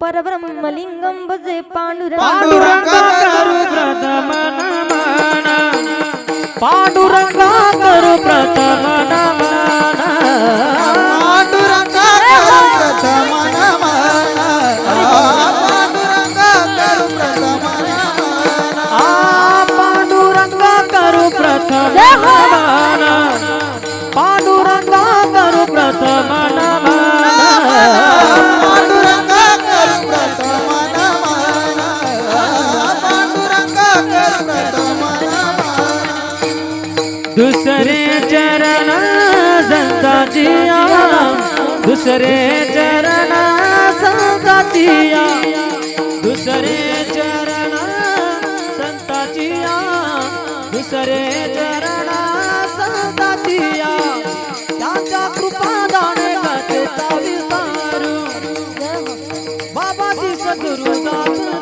परब्रह्मलिंगम भजे पांडुरंग पांडुरंगा करू प्रथम नमन पांडुरंगा करू प्रथम नमन पांडुरंगा करू प्रथम नमन पांडुरंगा करू प्रथम दुसरे चरण संताचिया दुसरे चरण संताचिया दुसरे चरण संताचिया त्याच्या कृपा दाने गतेचा विस्तारू बाबाची सद्गुरु दादा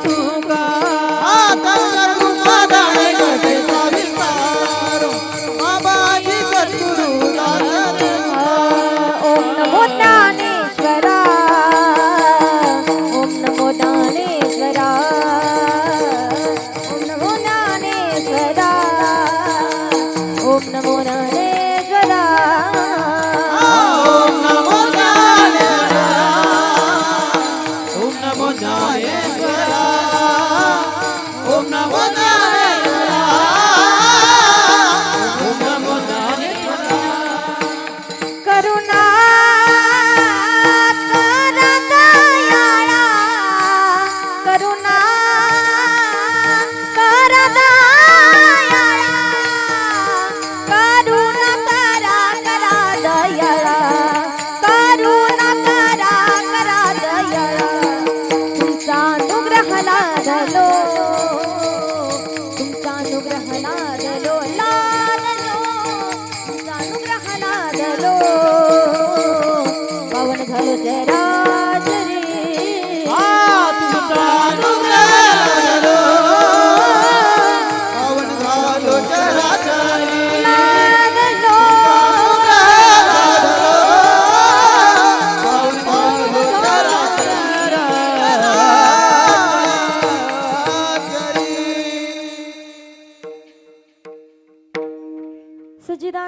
সাজালো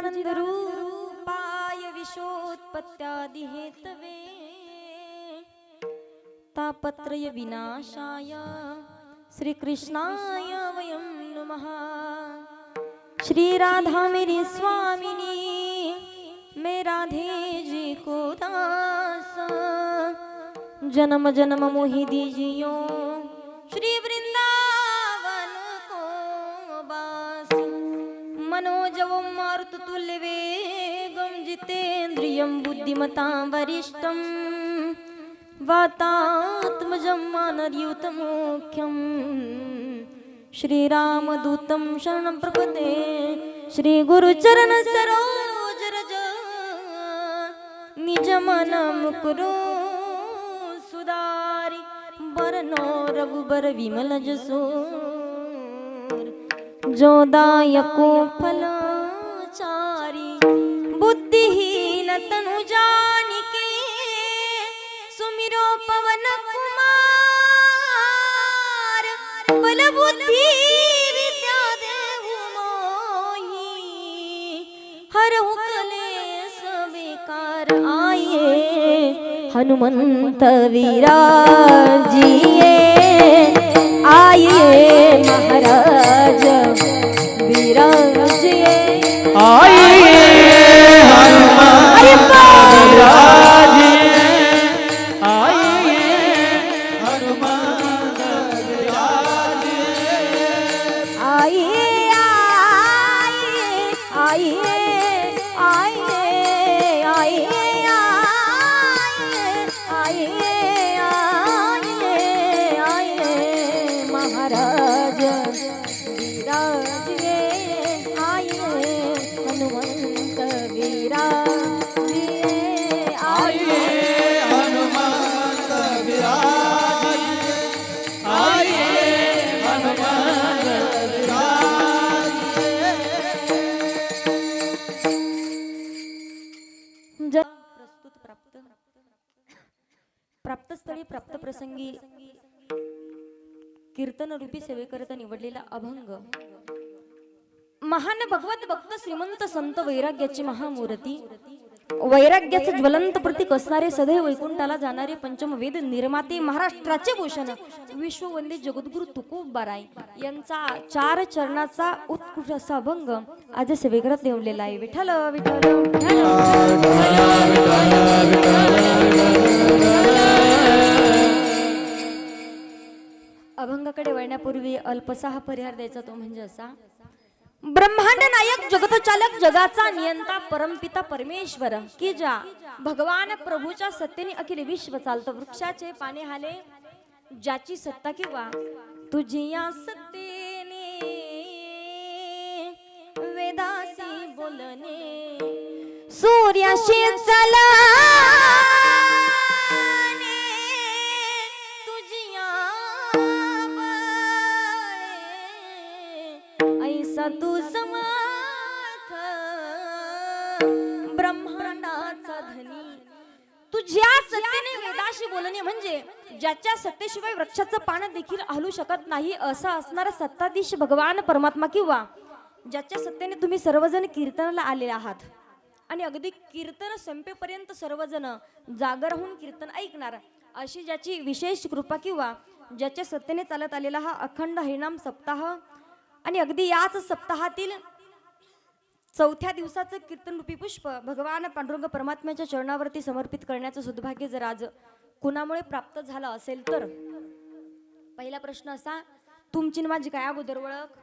सच्चिदानंद रूपाय विशोत्पत्त्यादि हेतवे तापत्रय विनाशाय श्रीकृष्णाय वयं नमः। श्री राधा मेरी स्वामिनी मैं राधे जी को दास। जन्म जन्म मोहि दीजियो जितेन्द्रियं बुद्धिमतां वरिष्ठं वातात्मजं मानर्युतमुख्यं श्रीरामदूतं शरणं प्रपदे श्रीगुरुचरणसरोजरज निजमनं कुरु सुदारि वरनो रघुबर विमल जसो जोदायको फलचारी विद्या देहु हर कलेस बेकार आए हनुमंत विराजिए कीर्तन रूपी सेवेकरिता निवडलेला अभंग. महान भगवत भक्त श्रीमंत संत वैराग्याची महामूर्ती वैराग्याचे ज्वलंत प्रतीक असणारे सदैव वैकुंठाला जाणारे पंचमवेद निर्माते महाराष्ट्राचे भूषण विश्ववंदी जगद्गुरु तुकोब बाराय यांचा चार चरणाचा उत्कृष्ट असा अभंग आज सेवेकरात नेमलेला आहे. विठ्ठल विठ्ठल अभंगाकडे वळण्यापूर्वी अल्पसा हा परिहार द्यायचा तो म्हणजे असा ब्रह्मांड नायक जगतचालक जगाचा नियंता परमपिता परमेश्वर. की ज्या? भगवान प्रभूच्या सत्तेने अखिल विश्व चालतं. वृक्षाचे पाने हाले ज्याची सत्ता किंवा? तुझी या सत्तेने वेदासी बोलणे. सूर्याशी चला. बळे, तू समर्थ. ब्रह्मांडाचा धनी. तुझ्या सत्तेने वेदाशी बोलणे म्हणजे ज्याच्या सत्तेशिवाय वृक्षाचं पान देखील हलू शकत नाही असं असणारा सत्ताधीश भगवान परमात्मा किंवा ज्याच्या सत्तेने तुम्ही सर्वजण कीर्तनाला आलेले आहात. आणि अगदी कीर्तन संपेपर्यंत सर्वजण जागर होऊन कीर्तन ऐकणार अशी ज्याची विशेष कृपा किंवा ज्याच्या सत्तेने चालत आलेला हा अखंड हरिणाम सप्ताह आणि अगदी याच सप्ताहातील चौथ्या दिवसाचं कीर्तन रूपी पुष्प भगवान पांडुरंग परमात्म्याच्या चरणावरती समर्पित करण्याचं सौभाग्य जर आज कुणामुळे प्राप्त झालं असेल तर? पहिला प्रश्न असा तुमची माझी काय अगोदर ओळख?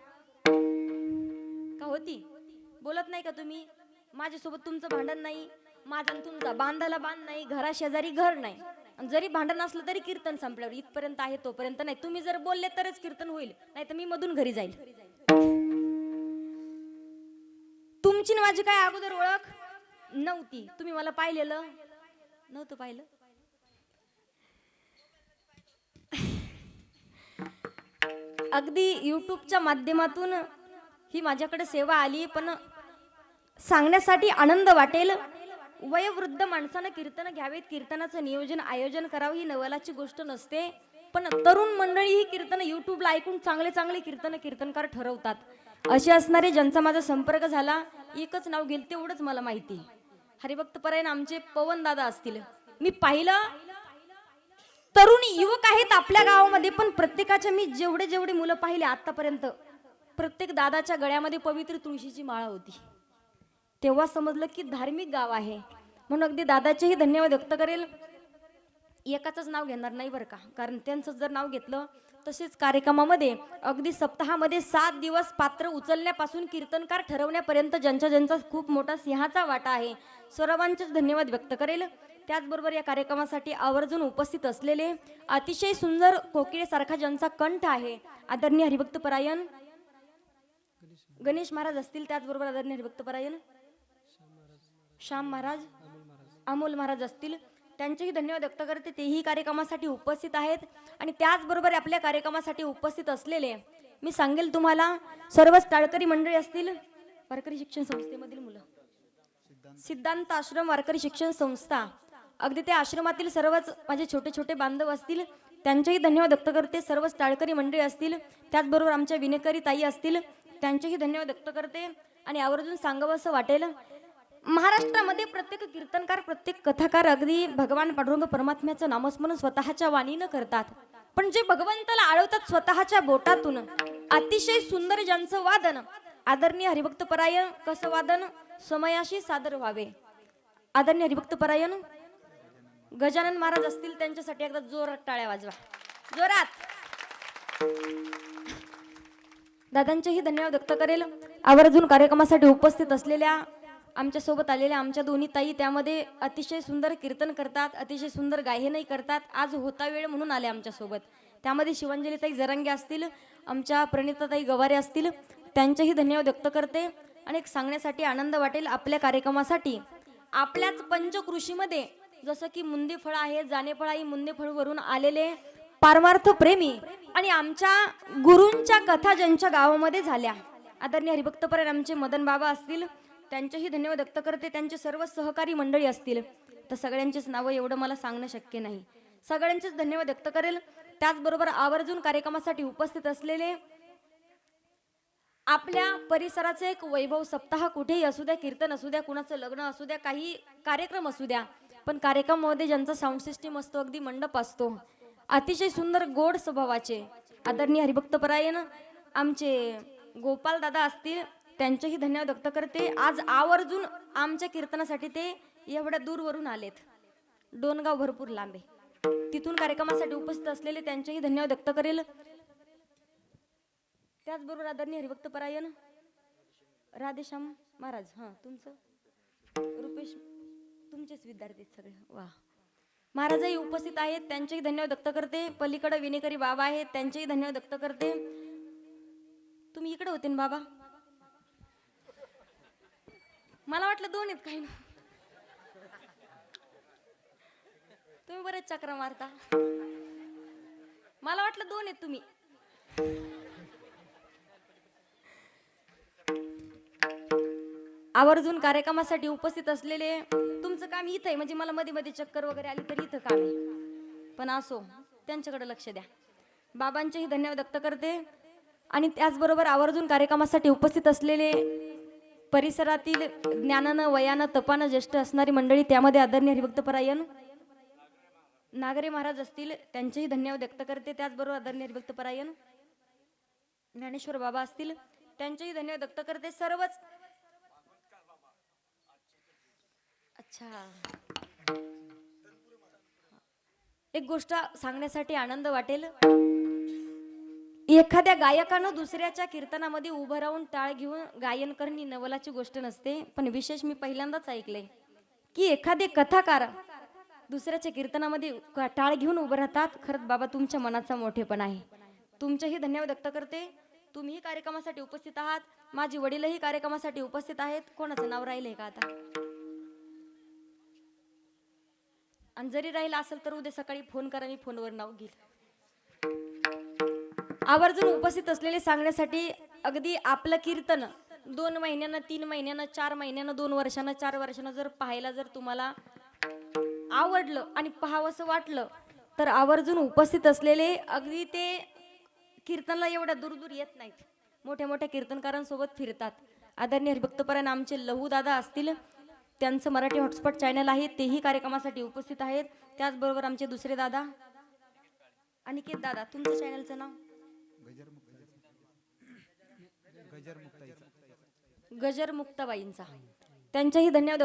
का होती? बोलत नाही का तुम्ही? माझ्यासोबत तुमचं भांडण नाही माझा आणि तुमचा बांधाला बांध नाही घरा शेजारी घर नाही. आणि जरी भांडण असलं तरी कीर्तन संपल्यावर इथपर्यंत आहे तोपर्यंत नाही. तुम्ही जर बोलले तरच कीर्तन होईल नाही तर मी मधून घरी जाईल. तुमची माझी काय अगोदर ओळख? नव्हती. तुम्ही मला पाहिलेलं? नव्हतं पाहिलं? अगदी युट्यूबच्या माध्यमातून ही माझ्याकडे सेवा आली पण सांगण्यासाठी आनंद वाटेल. वयोवृद्ध माणसानं कीर्तन घ्यावेत. कीर्तनाचं नियोजन आयोजन करावं ही नवलाची गोष्ट नसते. पण तरुण मंडळी ही कीर्तन युट्यूबला ऐकून चांगले चांगले कीर्तन कीर्तनकार ठरवतात. असे असणारे ज्यांचा माझा संपर्क झाला एकच नाव घेईल तेवढंच मला माहिती. हरिभक्त परायण आमचे पवन दादा असतील. मी पाहिलं तरुण युवक आहेत आपल्या गावामध्ये पण प्रत्येकाच्या मी जेवढे जेवढे मुलं पाहिले आतापर्यंत प्रत्येक दादाच्या गळ्यामध्ये पवित्र तुळशीची माळा होती. तेव्हा समजलं की धार्मिक गाव आहे. म्हणून अगदी दादाचेही धन्यवाद व्यक्त करेल. एकाचंच नाव घेणार नाही बरं का? कारण त्यांचं जर नाव घेतलं तसेच कार्यक्रमामध्ये अगदी सप्ताहामध्ये सात दिवस पात्र उचलण्यापासून कीर्तनकार ठरवण्यापर्यंत ज्यांच्या ज्यांचा खूप मोठा सिंहाचा वाटा आहे सर्वांचेच धन्यवाद व्यक्त करेल. त्याचबरोबर या कार्यक्रमासाठी आवर्जून उपस्थित असलेले अतिशय सुंदर कोकिळेसारखा ज्यांचा कंठ आहे आदरणीय हरिभक्त परायण गणेश महाराज असतील त्याचबरोबर आदरणीय हरिभक्त परायण श्याम महाराज अमोल महाराज असतील त्यांचेही धन्यवाद व्यक्त करते. तेही कार्यक्रमासाठी उपस्थित आहेत आणि त्याचबरोबर आपल्या कार्यक्रमासाठी उपस्थित असलेले मी सांगेल तुम्हाला सर्वच टाळकरी मंडळी असतील वारकरी शिक्षण संस्थेमधील मुलं. सिद्धांत आश्रम वारकरी शिक्षण संस्था. अगदी त्या आश्रमातील सर्वच माझे छोटे छोटे बांधव असतील त्यांचेही धन्यवाद व्यक्त करते. सर्वच टाळकरी मंडळी असतील त्याचबरोबर आमच्या विनेकरी ताई असतील त्यांचेही धन्यवाद व्यक्त करते. आणि आवर्जून सांगावं असं वाटेल महाराष्ट्रामध्ये प्रत्येक कीर्तनकार प्रत्येक कथाकार अगदी भगवान पांडुरंग परमात्म्याचं नामस्मरण स्वतःच्या वाणीनं करतात. पण जे भगवंताला आळवतात स्वतःच्या बोटातून अतिशय सुंदर ज्यांचं वादन आदरणीय हरिभक्त परायण कसं वादन? समयाशी सादर व्हावे. आदरणीय हरिभक्त परायण गजानन महाराज असतील त्यांच्यासाठी एकदा जोरात टाळ्या वाजवा. जोरात. दादांचेही धन्यवाद व्यक्त करेल. आवर्जून कार्यक्रमासाठी उपस्थित असलेल्या आमच्यासोबत आलेल्या आमच्या दोन्ही ताई त्यामध्ये अतिशय सुंदर कीर्तन करतात अतिशय सुंदर गायनही करतात. आज होता वेळ म्हणून आले आमच्यासोबत. त्यामध्ये शिवांजलीताई जरंगे असतील आमच्या प्रणिताताई गवारे असतील. त्यांचेही धन्यवाद व्यक्त करते आणि एक सांगण्यासाठी आनंद वाटेल आपल्या कार्यक्रमासाठी. आपल्याच पंचकृषीमध्ये जसं की मुंदेफळ आहे जानेफळ आहे मुंदेफळवरून आलेले पारमार्थ प्रेमी आणि आमच्या गुरूंच्या कथा ज्यांच्या गावामध्ये झाल्या. आदरणीय हरिभक्तपर्यंत आमचे मदन बाबा असतील त्यांच्याही धन्यवाद व्यक्त करते. त्यांचे सर्व सहकारी मंडळी असतील. तर सगळ्यांचीच नावं एवढं मला सांगणं शक्य नाही. सगळ्यांचेच धन्यवाद व्यक्त करेल. त्याचबरोबर आवर्जून कार्यक्रमासाठी उपस्थित असलेले आपल्या परिसराचे एक वैभव सप्ताह कुठेही असू द्या कीर्तन असू द्या कुणाचं लग्न असू द्या काही कार्यक्रम असू द्या पण कार्यक्रमामध्ये ज्यांचा साऊंड सिस्टीम असतो अगदी मंडप असतो अतिशय सुंदर गोड स्वभावाचे आदरणीय हरिभक्तपरायण आमचे गोपाल दादा असतील त्यांचेही धन्यवाद व्यक्त करते. आज आवर्जून आमच्या कीर्तनासाठी ते एवढ्या दूरवरून आलेत. डोनगाव भरपूर लांबे तिथून कार्यक्रमासाठी उपस्थित असलेले त्यांचेही धन्यवाद व्यक्त करेल. त्याचबरोबर आदरणीय हरिभक्त परायण राधेश्याम महाराज. हां तुमचं? रुपेश तुमचेच विद्यार्थी सगळे. वा. महाराजही उपस्थित आहेत. त्यांचेही धन्यवाद व्यक्त करते. पलीकडे विनेकरी बाबा आहेत. त्यांचेही धन्यवाद व्यक्त करते. तुम्ही इकडे होते ना बाबा? मला वाटलं दोन आहेत काही ना. तुम्ही बरेच चक्र मारता. मला वाटलं दोन आहेत तुम्ही. आवर्जून कार्यक्रमासाठी उपस्थित असलेले तुमचं काम इथं आहे. म्हणजे मला मध्ये मध्ये चक्कर वगैरे आली तर इथं काम आहे. पण असो त्यांच्याकडे लक्ष द्या. बाबांचेही धन्यवाद व्यक्त करते. आणि त्याचबरोबर आवर्जून कार्यक्रमासाठी उपस्थित असलेले परिसरातील ज्ञानानं वयानं तपानं ज्येष्ठ असणारी मंडळी त्यामध्ये आदरणीय हरिभक्त परायण नागरे महाराज असतील त्यांचेही धन्यवाद व्यक्त करते. त्याचबरोबर आदरणीय हरिभक्त परायण ज्ञानेश्वर बाबा असतील त्यांचेही धन्यवाद व्यक्त करते. सर्वच अच्छा. एक गोष्ट सांगण्यासाठी आनंद वाटेल. एखाद्या गायकानं दुसऱ्याच्या कीर्तनामध्ये उभं राहून टाळ घेऊन गायन करणे नवलाची गोष्ट नसते. पण विशेष मी पहिल्यांदाच ऐकले की एखादे कथाकार दुसऱ्याच्या कीर्तनामध्ये टाळ घेऊन उभं राहतात. खरंच बाबा तुमच्या मनाचा मोठेपण आहे. तुमचेही धन्यवाद व्यक्त करते. तुम्हीही कार्यक्रमासाठी उपस्थित आहात. माझी वडीलही कार्यक्रमासाठी उपस्थित आहेत. कोणाचं नाव राहिलंय का आता? आणि जरी राहिलं असेल तर उद्या सकाळी फोन करा मी फोनवर नाव घेईल. आवर्जून उपस्थित असलेले सांगण्यासाठी अगदी आपलं कीर्तन दोन महिन्यानं तीन महिन्यानं चार महिन्यानं दोन वर्षानं चार वर्षानं जर पाहायला जर तुम्हाला आवडलं आणि पाहावंसं वाटलं तर आवर्जून उपस्थित असलेले अगदी ते कीर्तनला एवढ्या दूरदूर येत नाहीत. मोठ्या मोठ्या कीर्तनकारांसोबत फिरतात. आदरणीय हरिभक्तपरायण आमचे लहू दादा असतील त्यांचं मराठी हॉटस्पॉट चॅनल आहे तेही कार्यक्रमासाठी उपस्थित आहेत. त्याचबरोबर आमचे दुसरे दादा अनिकेत दादा तुमचं चॅनलचं नाव? गजर मुक्ताबाईंचा त्यांच्याही धन्यवाद